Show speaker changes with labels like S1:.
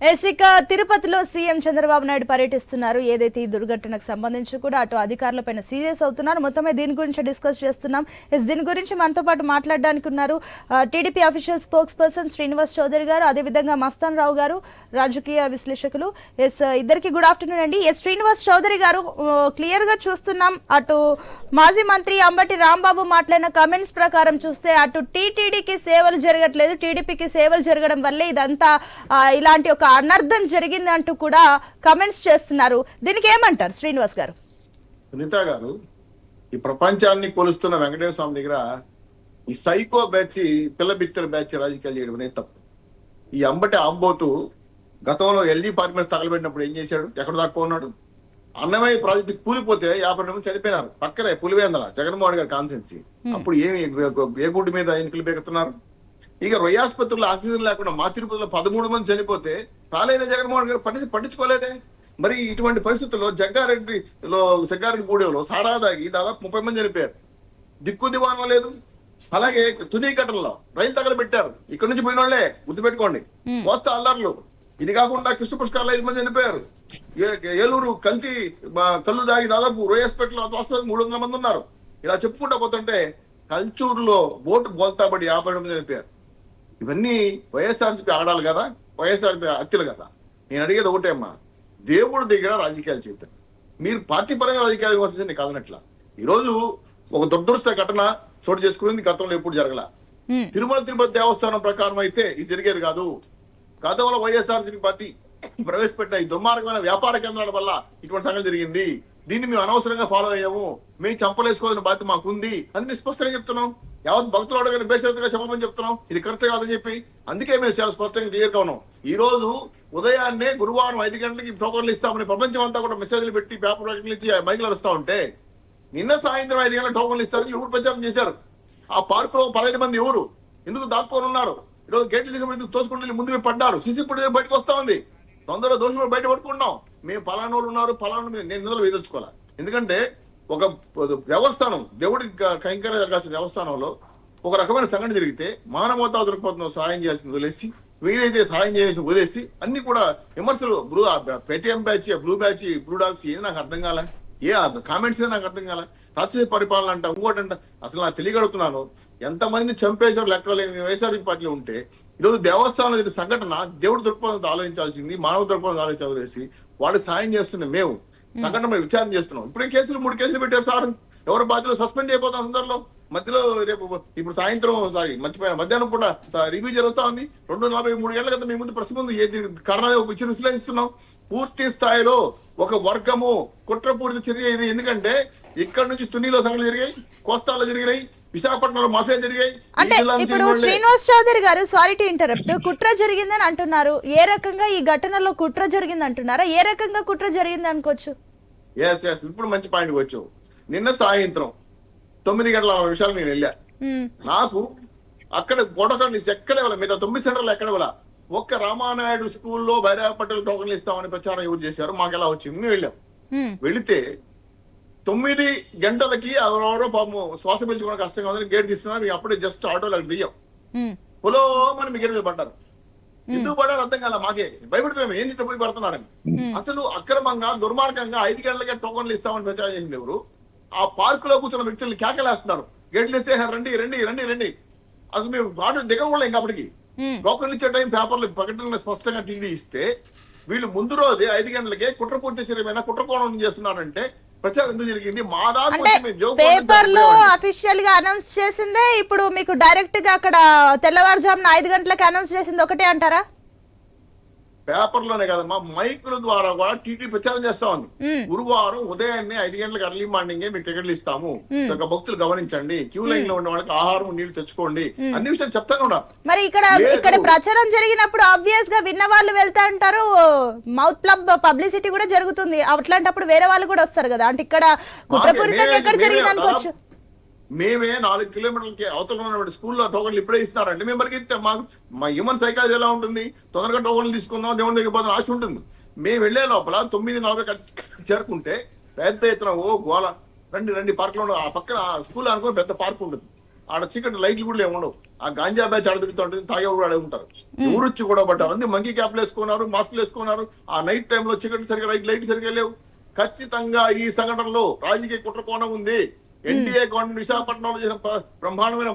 S1: Yes ఇక తిరుపతిలో CM Chandrababu Naidu పర్యటిస్తున్నారు. ఏదైతే ఈ దుర్ఘటనకు సంబంధించి కూడా అటు అధికారులపైన సీరియస్ అవుతున్నారు. మొత్తమే దీని గురించి డిస్కస్ చేస్తున్నాం. ఎస్ దీని గురించి మనతో పాటు మాట్లాడడానికి ఉన్నారు TDP official spokesperson Srinivas Chowdary గారు అదేవిధంగా మస్తాన్ రావు గారు రాజకీయ విశ్లేషకులు. ఎస్ ఇద్దరికి గుడ్ ఆఫ్టర్నూన్ అండి. ఎస్ శ్రీనివాస్ చౌదరి గారు క్లియర్గా చూస్తున్నాం. అటు మాజీ మంత్రి అంబటి రాంబాబు మాట్లాడిన కమెంట్స్ ప్రకారం చూస్తే అటు టీటీడీకి సేవలు జరగట్లేదు. టీడీపీకి సేవలు జరగడం వల్లే ఇదంతా ఇలాంటి ఒక అనర్థం జరిగింది అంటూ కూడా కమెంట్స్ చేస్తున్నారు. దీనికి ఏమంటారు శ్రీనివాస్ గారు?
S2: సునీత గారు ఈ ప్రపంచాన్ని కొలుస్తున్న వెంకటేశ్వర స్వామి దగ్గర ఈ సైకో బ్యాచ్ పిల్ల బిత్తర బ్యాచ్ రాజకీయాలు చేయడం అనేది తప్పు. ఈ అంబటి ఆంబోతు గతంలో ఎల్జీ పార్క్ మీద తగలబెట్టినప్పుడు ఏం చేశాడు? ఎక్కడ దాకా ఉన్నాడు అన్నమయ్య ప్రాజెక్టు కూలిపోతే యాభై మంది చనిపోయినారు. పక్కనే పులివేందల జగన్మోహన్ గారి కాన్సెన్సీ అప్పుడు ఏమి ఏ గుడ్డు మీద ఎన్నికలు బెగుతున్నారు? ఇక రొయ్యాసుపత్రుల్లో ఆక్సిజన్ లేకుండా మా తిరుపతిలో పదమూడు మంది చనిపోతే రాలేదే జగన్మోహన్ గారు పట్టి పట్టించుకోలేదే? మరి ఇటువంటి పరిస్థితుల్లో జగ్గారెడ్డిలో జగ్గారెడ్డి గూడెంలో సారా దాగి దాదాపు ముప్పై మంది చనిపోయారు. దిక్కు దివానం లేదు. అలాగే తుని ఘటనలో రైలు తగల పెట్టారు. ఇక్కడ నుంచి పోయిన వాళ్ళే గుర్తుపెట్టుకోండి మోస్తా అల్లర్లు. ఇది కాకుండా కృష్ణ పుష్కరాలు ఐదు మంది చనిపోయారు. ఏలూరు కల్తీ కళ్ళు దాగి దాదాపు రోయస్పేటలో వాస్తవానికి మూడు వందల మంది ఉన్నారు. ఇలా చెప్పుకుంటా పోతుంటే కల్చూరులో బోటు బోల్తాబడి యాభై మంది చనిపోయారు. ఇవన్నీ వైఎస్ఆర్సీపీ ఆడాలి కదా వైఎస్ఆర్పీ హత్యలు కదా. నేను అడిగేది ఒకటే అమ్మా దేవుడి దగ్గర రాజకీయాలు చేద్దాం. మీరు పార్టీ పరంగా రాజకీయాలు విమర్శించండి కాదనట్లా. ఈరోజు ఒక దురదృష్ట ఘటన చోటు చేసుకునేది గతంలో ఎప్పుడు జరగల. తిరుమల తిరుపతి దేవస్థానం ప్రకారం అయితే ఇది జరిగేది కాదు. గతంలో వైఎస్ఆర్సీపీ పార్టీ ప్రవేశపెట్టిన ఈ దుర్మార్గమైన వ్యాపార కేంద్రాల వల్ల ఇటువంటి సంగతి జరిగింది. దీన్ని మేము అనవసరంగా ఫాలో అయ్యాము. మేము చంపలేసుకోవాల్సిన బాధ్యత మాకుంది అని మేము స్పష్టంగా చెప్తున్నాం. యావత్ భక్తులు అడగని బేషరతుగా చెప్పమని చెప్తున్నాం ఇది కరెక్ట్ కాదని చెప్పి? అందుకే మేము చాలా స్పష్టంగా క్లియర్గా ఉన్నాం. ఈ రోజు ఉదయాన్నే గురువారం ఐదు గంటలకి టోకన్లు ఇస్తామని ప్రపంచం అంతా కూడా మెసేజ్లు పెట్టి పేపర్ ప్రకటనలు ఇచ్చి మైకులు అరుస్తా ఉంటే నిన్న సాయంత్రం ఐదు గంటల టోకన్లు ఇస్తారని ఎవరు ప్రచారం చేశారు. ఆ పార్కులో పదహైదు మంది ఎవరు ఎందుకు దాక్కొని ఉన్నారు? ఈరోజు గేట్లు తీసుకుని ఎందుకు వెళ్ళి ముందు మేము పడ్డారు? సీసీ ఫుటేజ్ బయటకు వస్తా ఉంది. తొందరగా దోషులు బయట పట్టుకున్నాం మేము పలానోళ్ళు వాళ్ళు ఉన్నారు పలానా నేను నిధులు వేయదలుచుకోవాలి ఎందుకంటే ఒక దేవస్థానం దేవుడికి కైంకర కైంకర్యం జరగాల్సిన దేవస్థానంలో ఒక రకమైన సంఘటన జరిగితే మానవతా దృక్పథంలో సహాయం చేయాల్సింది వదిలేసి వీడైతే సహాయం చేయాల్సి వదిలేసి అన్ని కూడా విమర్శలు blue Paytm batch blue batch blue dogs ఏది నాకు అర్థం కాలే? ఏ కామెంట్స్ నాకు అర్థం కాలే? రాక్షస పరిపాలన అంట ఇంకోటంట అసలు నాకు తెలియగలుగుతున్నాను ఎంతమందిని చంపేశారు లెక్కలేని వైఎస్ఆర్సీ పార్టీలు ఉంటే ఈరోజు దేవస్థానంలో జరిగిన సంఘటన దేవుడి దృక్పథంతో ఆలోచించాల్సింది మానవ దృక్పథంతో ఆలోచించాల్సి వాడికి వాళ్ళకి సాయం చేస్తున్న మేము. సంఘటన మీద విచారణ చేస్తున్నాం. ఇప్పుడే కేసులు? మూడు కేసులు పెట్టారు సార్. ఎవరు బాధ్యులు సస్పెండ్ అయిపోతాం అందరిలో? మధ్యలో రేపు ఇప్పుడు సాయంత్రం సారీ మర్చిపోయిన. మధ్యాహ్నం పూట రివ్యూ జరుగుతా ఉంది. రెండు నలభై మూడు ఏళ్ళ క్రితం మీ ముందు ప్రశ్న ముందు ఏ కారణాలు ఇచ్చి విశ్లేషిస్తున్నాం. పూర్తి స్థాయిలో ఒక వర్గము కుట్రపూరిత చర్య ఇది. ఎందుకంటే ఇక్కడ నుంచి తునిలో సంఘటనలు జరిగాయి కోస్తాలో జరిగాయి విశాఖపట్నంలో మాఫియా జరిగాయి.
S1: అంటే ఇప్పుడు శ్రీనివాస్ చౌదరి గారు సారీ టు ఇంటరప్ట్ కుట్ర జరిగిందని అంటున్నారు. ఏ రకంగా ఈ ఘటనలో కుట్ర జరిగింది అంటున్నారా ఏ రకంగా కుట్ర జరిగింది అనుకోవచ్చు?
S2: ఎస్ ఎస్ ఇప్పుడు మంచి పాయింట్ వచ్చావు. నిన్న సాయంత్రం తొమ్మిది గంటల నిమిషాలు నేను వెళ్ళా. నాకు అక్కడ ప్రోటోకాల్ ఎక్కడ ఇవ్వాలి మిగతా తొమ్మిది సెంటర్లు ఎక్కడ ఇవ్వాల. ఒక్క రామానాయుడు స్కూల్లో భైరవ పటేల్ టోకన్లు ఇస్తామని ప్రచారం ఎవరు చేశారు? మాకు ఎలా వచ్చింది? మేము వెళ్ళాం. వెళితే తొమ్మిది గంటలకి ఎవరెవరో పాపం శ్వాస పీల్చుకోవడం కష్టంగా ఉందని గేట్ తీస్తున్నారు. మేము అప్పుడే జస్ట్ ఆటోలో అక్కడ దియ్యం. పొలో మన మీ గేట్ మీద పడ్డారు. ఎందుకు పడ్డారు అర్థం కాల మాకే? భయపడిపోయాము ఏంటి పోయి పడుతున్నారని. అసలు అక్రమంగా దుర్మార్గంగా ఐదు గంటలకే టోకన్లు ఇస్తామని ప్రచారం చేసింది ఎవరు? ఆ పార్క్లో కూర్చున్న వ్యక్తుల్ని కేకలేస్తున్నారు. గేట్లు ఇస్తే రండి రండి రండి రండి. అసలు మేము వాటి దిగకూడదు ఇంకా అప్పటికి. టోకన్లు ఇచ్చే టైం పేపర్లు ప్రకటనలు స్పష్టంగా టీడీ ఇస్తే వీళ్ళు ముందు రోజే ఐదు గంటలకే కుట్రపూర్తి చర్యమైన కుట్రకోణం చేస్తున్నారంటే ప్రచారం ఎందుకు జరిగింది? మా దాకా
S1: అంటే
S2: వచ్చి మేము జోక్
S1: పేపర్లో
S2: కొట్టి
S1: అఫీషియల్గా అనౌన్స్ చేసిందే ఇప్పుడు మీకు డైరెక్ట్గా అక్కడ తెల్లవారుజామున ఐదు గంటలకు అనౌన్స్ చేసింది ఒకటే అంటారా?
S2: పేపర్లోనే కదమ్మా మైకుల ద్వారా కూడా టీటీ ప్రచారం చేస్తా ఉంది. గురువారం ఉదయాన్నే ఐదు గంటలకు అర్లీ మార్నింగ్ మీకు టికెట్లు ఇస్తాము. ఒక భక్తులు గమనించండి. క్యూ లైన్లో ఉన్న వాళ్ళకి ఆహారం నీళ్ళు తెచ్చుకోండి. అన్ని విషయాలు చెప్తాను కూడా.
S1: మరి ఇక్కడ. ఇక్కడ ప్రచారం జరిగినప్పుడు ఆబ్వియస్గా విన్న వాళ్ళు వెళ్తా అంటారు మౌత్ క్లబ్ పబ్లిసిటీ కూడా జరుగుతుంది. అట్లాంటప్పుడు వేరే వాళ్ళు కూడా వస్తారు కదా. అంటే ఇక్కడ కుట్రపూరితంగా ఎక్కడ జరిగింది అనుకోవచ్చు?
S2: మేమే నాలుగు కిలోమీటర్లకి అవతల ఉన్నటువంటి స్కూల్లో టోకన్లు ఇప్పుడే ఇస్తున్నారంటే మేము పరిగెత్తే మా మా హ్యూమన్ సైకాలజీ ఎలా ఉంటుంది? తొందరగా టోకన్లు తీసుకుందాం దేవుని దగ్గర పోదాం ఆశ ఉంటుంది. మేము వెళ్ళే లోపల తొమ్మిది నలభై చేరుకుంటే పెద్ద ఎత్తున ఓ గోల రండి రండి పార్క్లో ఆ పక్కన స్కూల్ అనుకో పెద్ద పార్క్ ఉంటుంది. ఆడ చీకటి లైట్లు కూడా ఏముండవు ఆ గాంజా బ్యాచ్ ఆడ తిరుగుతూ ఉంటుంది తాగే కూడా ఆడే ఉంటారు. ఎవరు వచ్చి కూడా పడ్డారు. అన్ని మంకీ క్యాప్లు వేసుకున్నారు మాస్క్లు వేసుకున్నారు. ఆ నైట్ టైంలో చీకటి సరిగా లైట్ లైట్ సరిగా లేవు. ఖచ్చితంగా ఈ సంఘటనలో రాజకీయ కుట్ర కోణం ఉంది. ఎన్డీఏ గవర్నమెంట్ విశాఖపట్నంలో చేసిన బ్రహ్మాండమైన